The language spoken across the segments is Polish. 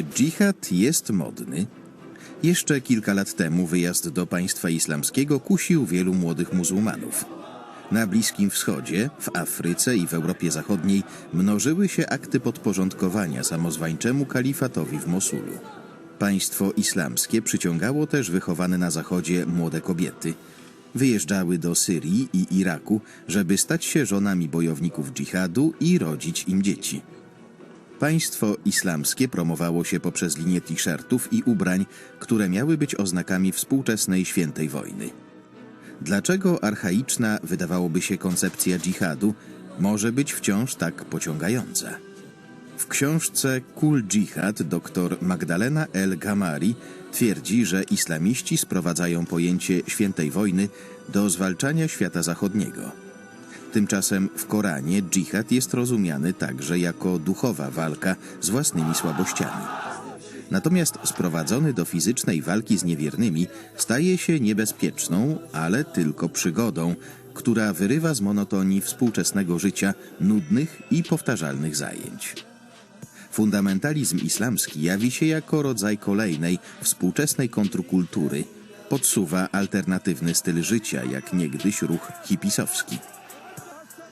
Dżihad jest modny. Jeszcze kilka lat temu wyjazd do państwa islamskiego kusił wielu młodych muzułmanów. Na Bliskim Wschodzie, w Afryce i w Europie Zachodniej mnożyły się akty podporządkowania samozwańczemu kalifatowi w Mosulu. Państwo islamskie przyciągało też wychowane na Zachodzie młode kobiety. Wyjeżdżały do Syrii i Iraku, żeby stać się żonami bojowników dżihadu i rodzić im dzieci. Państwo islamskie promowało się poprzez linię t-shirtów i ubrań, które miały być oznakami współczesnej świętej wojny. Dlaczego archaiczna, wydawałoby się, koncepcja dżihadu może być wciąż tak pociągająca? W książce Kul Dżihad dr Magdalena El Gamari twierdzi, że islamiści sprowadzają pojęcie świętej wojny do zwalczania świata zachodniego. Tymczasem w Koranie dżihad jest rozumiany także jako duchowa walka z własnymi słabościami. Natomiast sprowadzony do fizycznej walki z niewiernymi staje się niebezpieczną, ale tylko przygodą, która wyrywa z monotonii współczesnego życia nudnych i powtarzalnych zajęć. Fundamentalizm islamski jawi się jako rodzaj kolejnej, współczesnej kontrkultury. Podsuwa alternatywny styl życia, jak niegdyś ruch hipisowski.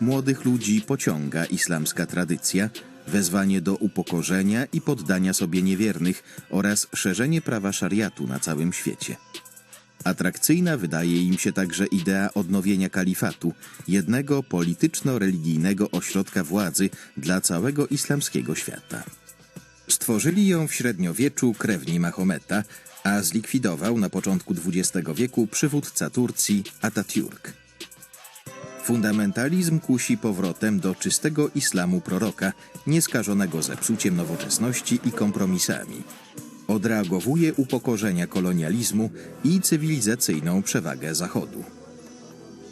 Młodych ludzi pociąga islamska tradycja, wezwanie do upokorzenia i poddania sobie niewiernych oraz szerzenie prawa szariatu na całym świecie. Atrakcyjna wydaje im się także idea odnowienia kalifatu, jednego polityczno-religijnego ośrodka władzy dla całego islamskiego świata. Stworzyli ją w średniowieczu krewni Mahometa, a zlikwidował na początku XX wieku przywódca Turcji Atatürk. Fundamentalizm kusi powrotem do czystego islamu proroka, nieskażonego zepsuciem nowoczesności i kompromisami. Odreagowuje upokorzenia kolonializmu i cywilizacyjną przewagę Zachodu.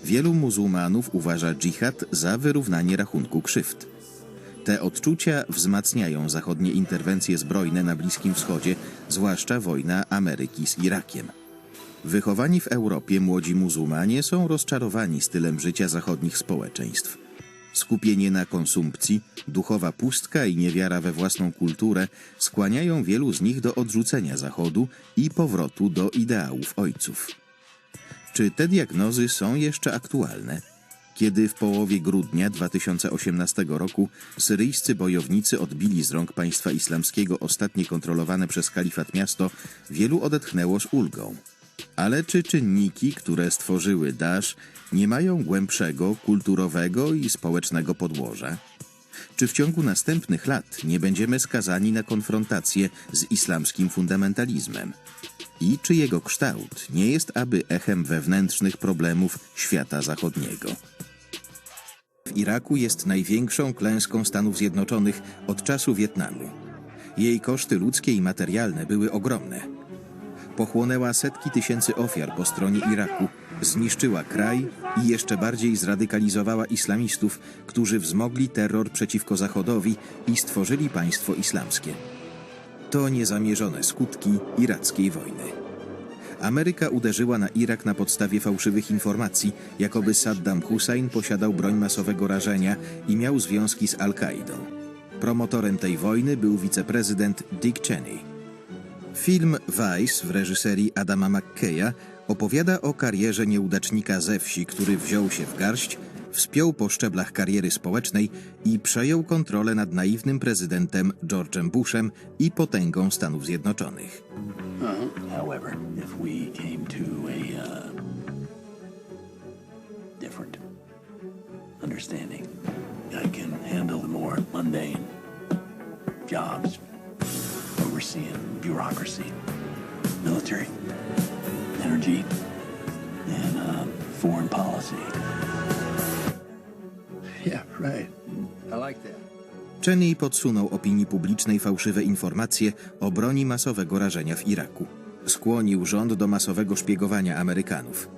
Wielu muzułmanów uważa dżihad za wyrównanie rachunku krzywd. Te odczucia wzmacniają zachodnie interwencje zbrojne na Bliskim Wschodzie, zwłaszcza wojna Ameryki z Irakiem. Wychowani w Europie młodzi muzułmanie są rozczarowani stylem życia zachodnich społeczeństw. Skupienie na konsumpcji, duchowa pustka i niewiara we własną kulturę skłaniają wielu z nich do odrzucenia Zachodu i powrotu do ideałów ojców. Czy te diagnozy są jeszcze aktualne? Kiedy w połowie grudnia 2018 roku syryjscy bojownicy odbili z rąk państwa islamskiego ostatnie kontrolowane przez kalifat miasto, wielu odetchnęło z ulgą. Ale czy czynniki, które stworzyły Dasz, nie mają głębszego, kulturowego i społecznego podłoża? Czy w ciągu następnych lat nie będziemy skazani na konfrontację z islamskim fundamentalizmem? I czy jego kształt nie jest aby echem wewnętrznych problemów świata zachodniego? W Iraku jest największą klęską Stanów Zjednoczonych od czasu Wietnamu. Jej koszty ludzkie i materialne były ogromne pochłonęła setki tysięcy ofiar po stronie Iraku, zniszczyła kraj i jeszcze bardziej zradykalizowała islamistów, którzy wzmogli terror przeciwko Zachodowi i stworzyli państwo islamskie. To niezamierzone skutki irackiej wojny. Ameryka uderzyła na Irak na podstawie fałszywych informacji, jakoby Saddam Hussein posiadał broń masowego rażenia i miał związki z Al-Kaidą. Promotorem tej wojny był wiceprezydent Dick Cheney. Film Vice w reżyserii Adama McKeya opowiada o karierze nieudacznika ze wsi, który wziął się w garść, wspiął po szczeblach kariery społecznej i przejął kontrolę nad naiwnym prezydentem George'em Bushem i potęgą Stanów Zjednoczonych. A uh, jobs, overseeing bureaucracy, military, energy, and uh, foreign policy. Yeah, right. I like that. Cheney podsunął opinii publicznej fałszywe informacje o broni masowego rażenia w Iraku. Skłonił rząd do masowego szpiegowania Amerykanów.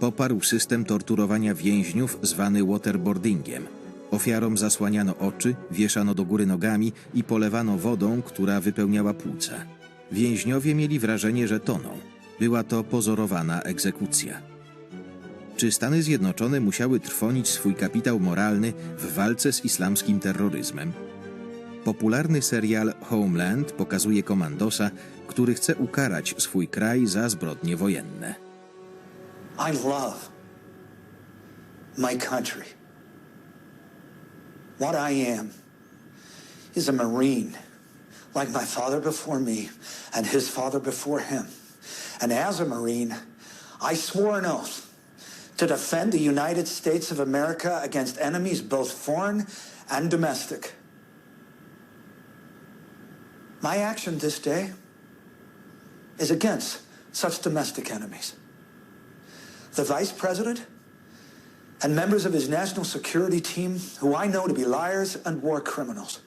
Poparł system torturowania więźniów zwany waterboardingiem. Ofiarom zasłaniano oczy, wieszano do góry nogami i polewano wodą, która wypełniała płuca. Więźniowie mieli wrażenie, że toną. Była to pozorowana egzekucja. Czy Stany Zjednoczone musiały trwonić swój kapitał moralny w walce z islamskim terroryzmem? Popularny serial Homeland pokazuje komandosa, który chce ukarać swój kraj za zbrodnie wojenne. I love my country. What I am is a Marine, like my father before me and his father before him. And as a Marine, I swore an oath to defend the United States of America against enemies both foreign and domestic. My action this day is against such domestic enemies. The vice president and members of his national security team, who I know to be liars and war criminals,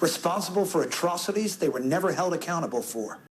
responsible for atrocities they were never held accountable for.